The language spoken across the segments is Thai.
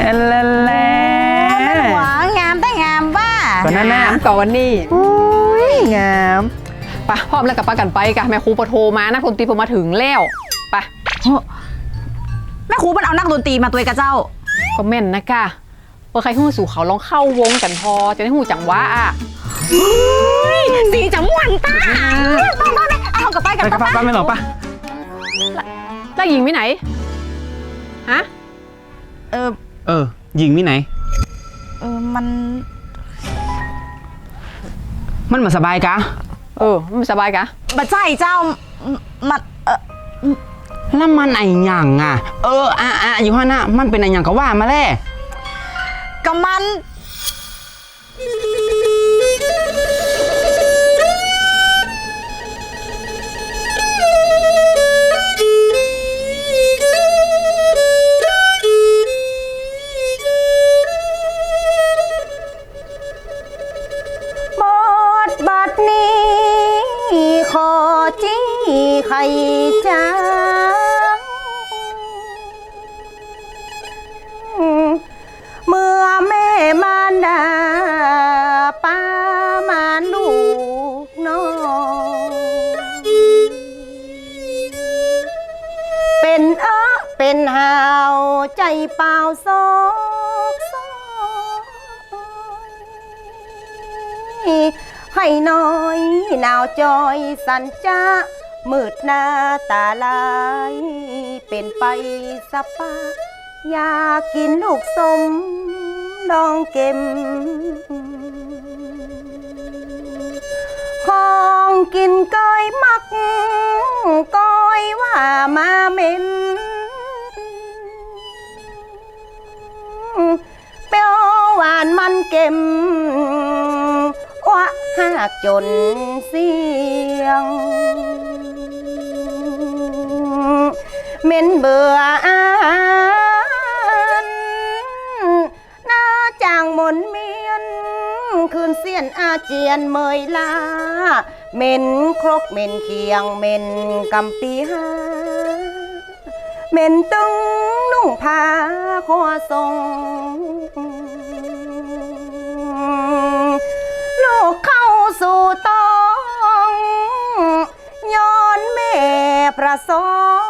เอลเลเลหวางามแต่งามบ้าก็นั่นน่ะถามก่อนนี่อุ้ยงามไปะพร้อมแล้วกับปากันไปกะแม่ครูปโทรมานักดนตรีผมมาถึงแล้วไปะแม่ครูมันเอานักดนตรีมาตัวกับเจ้าก็แม่นนะกะเปิดใครหู้สู่เขาลองเข้าวงกันพอจะได้หูจังว่าอะสีจังหวันตาต้องต้องเอากลับไปกันไปกับป้าป้าไม่หรอกป้าแล้วหญิงไปไหนฮะเออ เออ หญิงมีไหน เออมัน มันมาสบายกะเออมันสบายกะบัใจเจ้ามันเออแล้วมันไอหยังอะ เอออะอะอยู่ฮะน่ะมันเป็นไอหยังก็ว่ามาแล่กับมัน ให้น้อยหนาวจอยสันจ้ามืดหน้าตาลาย เป็นไปสปาอยากกินลูกสมดองเก็ม ของกินก้อยมักก้อยว่ามาเม็นเปรี้ยวหวานมันเก็ม ว่าหากจนเสียงเม็นเบื่ออาหารหน้าจางมนเมียน คืนเสียนอาเจียนเมยลาเม็นครกเม็นเคียงเม็นกำปีหาเม็นตึงนุ่งผ้าขอทรง สู่ต้องย้อนแม่ประสง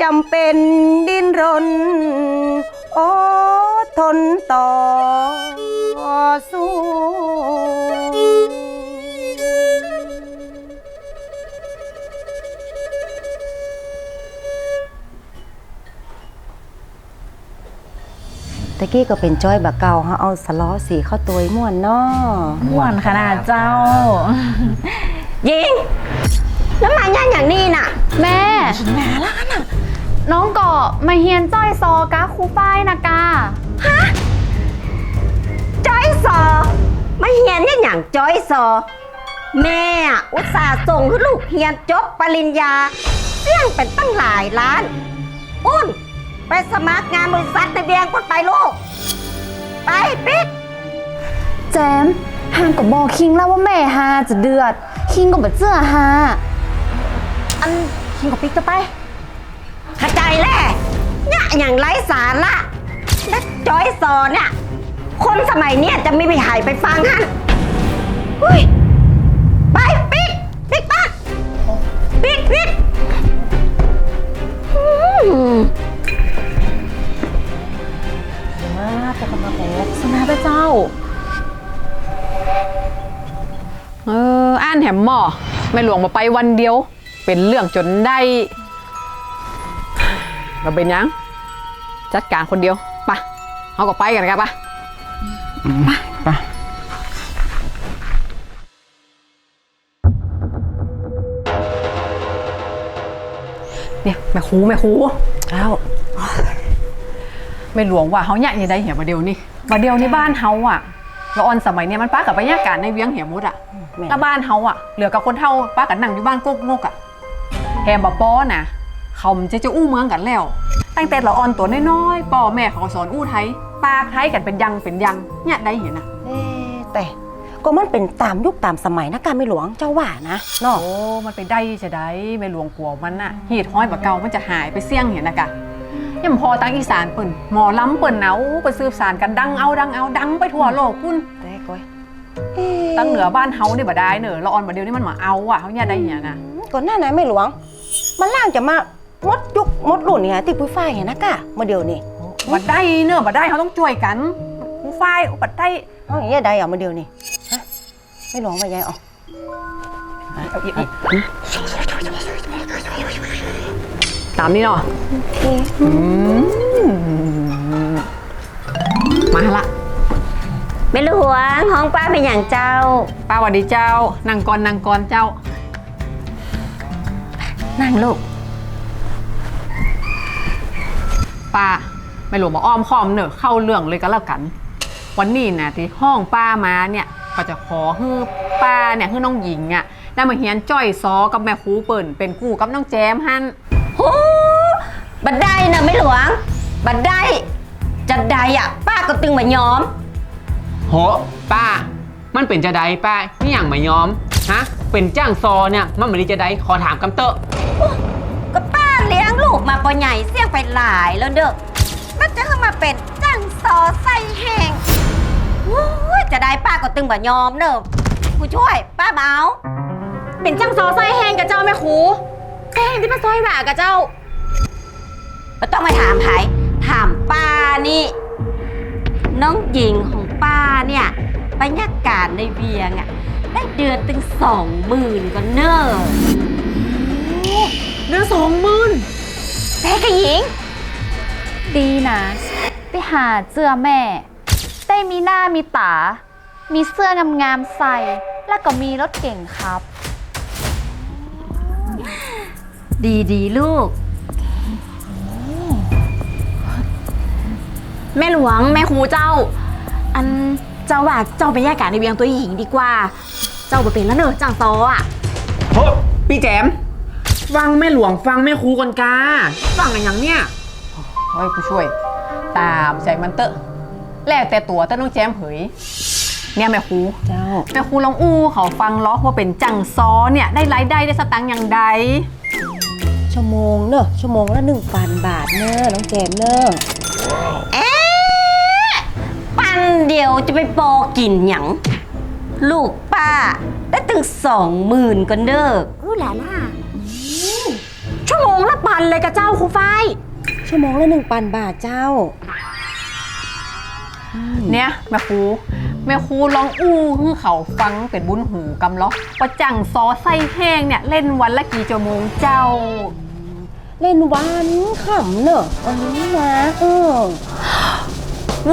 จำเป็นดินรนอทนต่อสู้ ตะกี้ก็เป็นจ้อยบะเก่าเขาเอาสล้อสีเข้าตัวม่วนเนาะม่วนขนาดเจ้า ยิง แล้วมาย่านอย่างนี้น่ะ แม่น้องเกาะมาเฮียนจ้อยซอกะครูป้ายนะกาจ้อยซอมาเฮียนเนี่ยอย่างจ้อยซอแม่อะอุตส่าห์ส่งให้ลูกเฮียนจบปริญญาเสี่ยงเป็นตั้งหลายล้านอุ้น ไปสมัครงานบริษัทในเบียงพุ่นไปลูก ไปปิดแจมห่างกับบอกคิงแล้วว่าแม่ฮาจะเดือด คิงก็แบบเสื้อฮาอันคิงกับปิ๊กจะไปเข้าใจแล่เนี่ยอย่างไร้สาระและจอยซอเนี่ยคนสมัยเนี้ยจะไม่ไปหายไปฟังฮั่นอุ้ยไปปิดปิดปากปิดปิดอืม พระเจ้า เอออ่านแหมหมอไม่หลวงมาไปวันเดียว เป็นเรื่องจนได้เราเป็นหยัง จัดการคนเดียวไปะเขาก็ไปกันครับปะไปเนี่ยแม่ครูแม่ครูเอ้าไม่หลวงว่าเขาอยากยังได้เหี่ยมาเดียวนี่ มาเดียวนี่บ้านเฮาอะเราออนสมัยเนี่ยมันป้ากับบรรยากาศในเวียงเหี่ยมุดอะแม่แล้วบ้านเฮาอะเหลือกับคนเท่าป้ากับนั่งอยู่บ้านกกงกอะแฮมบะป้อนะเขามันจะจะอู้เมืองกันแล้ว ตั้งแต่เราออนตัวน้อยๆป่อแม่เขาก็สอนอู้ไทยปากไทยกันเป็นยังเป็นยังเนี่ยได้เห็นนะเอ๊ะแต่ก็มันเป็นตามยุคตามสมัยนะการไม่หลวงเจ้าว่านะเนาะโอ้มันไปได้จะได้ไม่หลวงกลัวมันน่ะหีดห้อยแบบเก่ามันจะหายไปเสี่ยงเห็นนะกะ ยังพอตั้งอีสานเปิ่นหมอล้ำเปิ่นเอาไปซื้อสารกันดังเอาดังเอาดังไปทั่วโลกพุ่นได้ก้อยตั้งเหนือบ้านเฮาเนี่ยบ่ได้เนอะละออนบ่เดียวนี่มันมาเอาอะเขาเนี่ยได้อย่างอะก่อนหน้านั้นไม่หลวง มันล่างจะมาหมดยุคหมดรุ่นเนี่ยที่ปุ้ยฝ้ายเห็นนะกะเมื่อเดียวนี่บ่ได้เนอะบ่ได้เขาต้องช่วยกันผู้ฝ่ายบ่ได้เอาอย่างเงี้ยได้เหรอเมื่อเดียวนี่ฮะไม่หลวงไปยายอ๋อเอาอีกอีก ตามนี้เนาะโอเคมาละไม่หลวงห้องป้าเป็นอย่างเจ้า ป้าหวัดดีเจ้า นางกรนางกรเจ้า นั่งลูก ป้าไม่หลวงมาอ้อมค้อมเนอะเข้าเรื่องเลยก็แล้วกัน วันนี้นะที่ห้องป้ามาเนี่ยก็จะขอให้ป้าเนี่ยให้น้องหญิงอะได้มาเฮียนจ้อยซอกับแม่ครูเปิ่นเป็นกู้กับน้องแจมฮัน โอ้บัดได้นะไม่หลวง บัดได้จะได้อะป้าก็ตึงมายอม โห ป้า มันเป็นจะไดป้านี่อย่างไม่ยอม ฮะ เป็นจ้างซอเนี่ย มันไม่ได้จะไดขอถามกำเตอะก็ป้าเลี้ยงลูกมาปอใหญ่เสี่ยงไปหลายแล้วเด้อมันจะเข้ามาเป็นจังซอไส้แห้งโอ้ยจะได้ป้าก็ตึงมายอมเนอะผู้ช่วย ป้าเมาเป็นจังซอไส้แห้งกับเจ้าแม่ครู แห้งที่มาซอยหว่ากับเจ้าไม่ต้องมาถามไผถามป้านี่ น้องหญิงของป้าเนี่ยบรรยากาศในเวียงอะได้เดือนถึงสองหมื่นก็เนอะเดือนสองหมื่นแพ้กับหญิง ดีนะ ไปหาเสื้อแม่ ได้มีหน้ามีตา มีเสื้องามๆใส่ แล้วก็มีรถเก่งครับ ดีดีๆลูก แม่หลวงแม่ครูเจ้า อันเจ้าว่าเจ้าไปแยกกันในเวียงตัวหญิงดีกว่า เจ้าบ่เป็นแล้วเนอะจังซออะโหพี่แจม ฟังแม่หลวงฟังแม่ครูก่อนกาฟังอะไรอย่างเนี้ยเฮ้ยผู้ช่วย ตามใจมันเตอะแล้วแต่ตัวแต่น้องแจมเผย เนี่ยแม่ครูเจ้า แม่ครูลองอู้เขาฟังล้อว่าเป็นจังซอเนี่ยได้รายได้ได้สตังค์อย่างใด ชั่วโมงเนอะชั่วโมงละหนึ่งพันบาทเนอะน้องแจมเนอะเอ๊ะปันเดียวจะไปโปอกินหยังลูกป้า ได้ถึงสองหมื่นก็เนอะอู้หลาล่ะชั่วโมงละปันเลยกับเจ้าครูฝ้ายชั่วโมงละหนึ่งพันบาทเจ้า เนี่ยแม่ครูแม่ครูลองอู้ให้เขาฟังเป็นบุญหูกำล้อว่าจังซอไส้แห้งเนี่ย เล่นวันละกี่ชั่วโมงเจ้า เล่นวันขำเนอะวันนี้นะเออ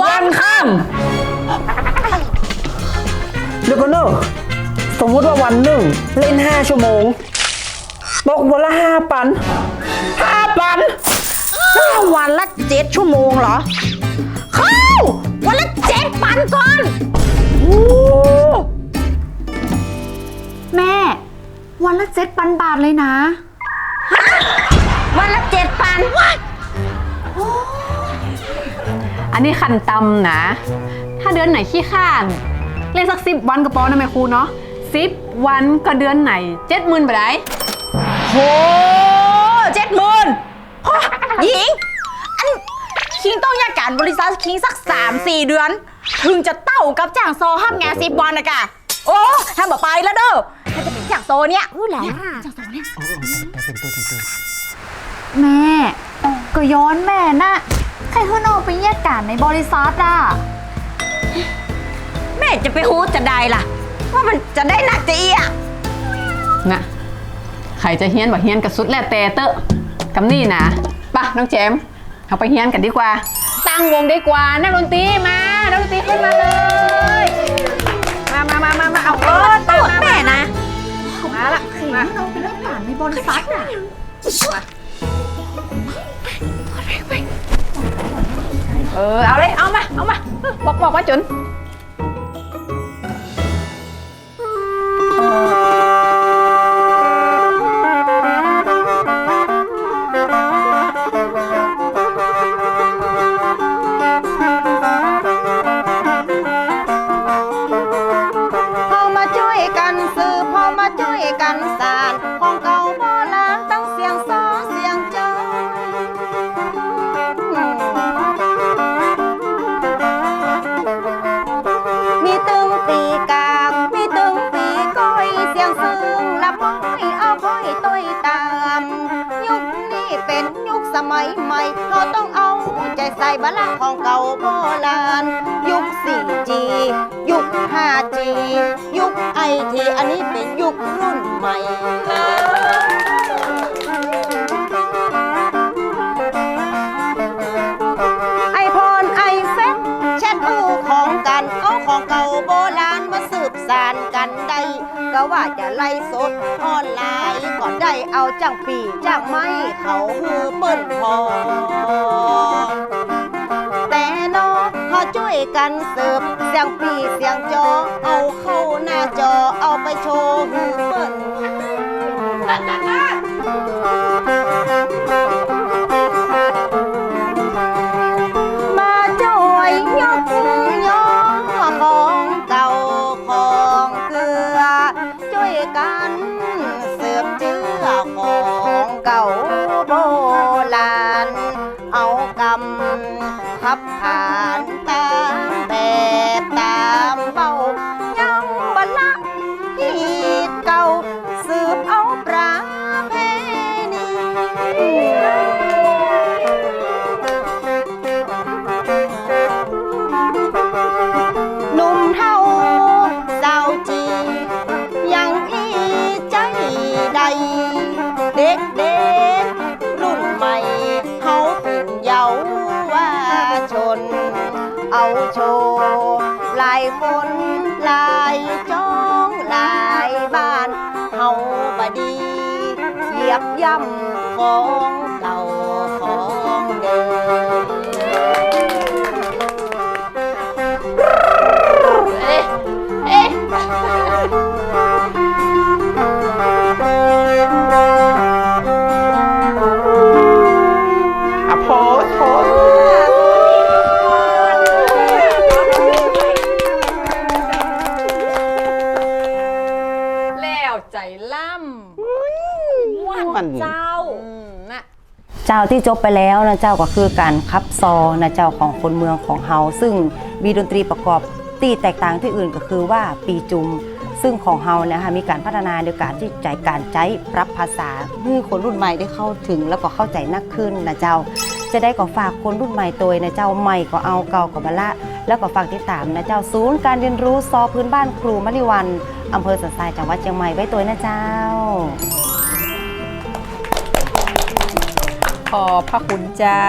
วันค่เดี๋ยวก็เนอะสมมุติว่าวันหนึ่งเล่น5ชั่วโมงตกวันละห้าปันห้าปันวันละเจ็ดชั่วโมงเหรอ เข้า วันละเจ็ดปันก่อนแม่ วันละเจ็ดพันบาทเลยนะวันละ เจ็ดพันำอันนี้คันตำนะ ถ้าเดือนไหนขี้ข้านเล่นสักสิบวันก็พอนะแม่ครูเนาะสิบวันก็เดือนไหนเจ็ดหมื่นไปได้โหเจ็ดหมื่นหญิง อันคิงต้องแยกการบริษัทคิงสักสามสี่เดือน ถึงจะเต้ากับจ่างโซห้ามงานสิบวันนะกะ โอ้ห้ามบอกไปแล้วเด้อถ้าจะเป็นจ่างโซเนี่ยอู้หลาจ่างโซเนี่ย แม่ ก็ย้อนแม่นะใครเขานอกไปแยกการในบริษัทอะ แม่จะไปฮู้จะได้ล่ะ ว่ามันจะได้หนักจะเอียนะใครจะเฮี้ยนบ่เฮี้ยนกับสุดแล้วแต่เตอะกำนี่นะป่ะน้องแจมเอาไปเฮี้ยนกันดีกว่า ตั้งวงดีกว่านักดนตรีมานักดนตรีขึ้นมาเลย มามามามามาเอาเออตูดแม่นะ มาละมาเราไปแยกการในบริษัทอะ เออเอาเลยเอามาเอามาบอกบอกว่าจุนเป็น มัยใหม่ เราต้องเอาใจใส่บาละของเก่าโบราณ ยุค 4G ยุค 5G ยุคไอทีอันนี้เป็นยุครุ่นใหม่ไอพรไอเฟซแชทอู้ของกัน เอาของเก่าโบราณมาสืบสานกันได้ ก็ว่าจะไล่สดออนไลน์ก็ได้เอาจังปีจังไม่เขาคือเปิ้นพอ แต่เนอพอช่วยกันเสิร์ฟเสียงปีเสียงจอ เอาเข้าหน้าจอเอาไปโชว์คือเปิ้น หลายคนหลายจ้องหลายบ้านเฮาบดีเหยียบย่ำของเก่าของเดิม ที่จบไปแล้วนะเจ้าก็คือการคับซอนะเจ้าของคนเมืองของเฮาซึ่งมีดนตรีประกอบตีแตกต่างที่อื่นก็คือว่าปีจุม ซึ่งของเฮานะคะมีการพัฒนาโดยการที่ใจการใช้ปรับภาษาให้คนรุ่นใหม่ได้เข้าถึงแล้วก็เข้าใจนักขึ้นนะเจ้า จะได้ก็ฝากคนรุ่นใหม่ตัวนะเจ้าใหม่ก็เอาเก่าก็บละแล้วก็ฝากติดตามนะเจ้าศูนย์การเรียนรู้ซอพื้นบ้านครูมะลิวันอำเภอสันทรายจังหวัดเชียงใหม่ไว้ตัวนะเจ้า ขอบพระคุณเจ้า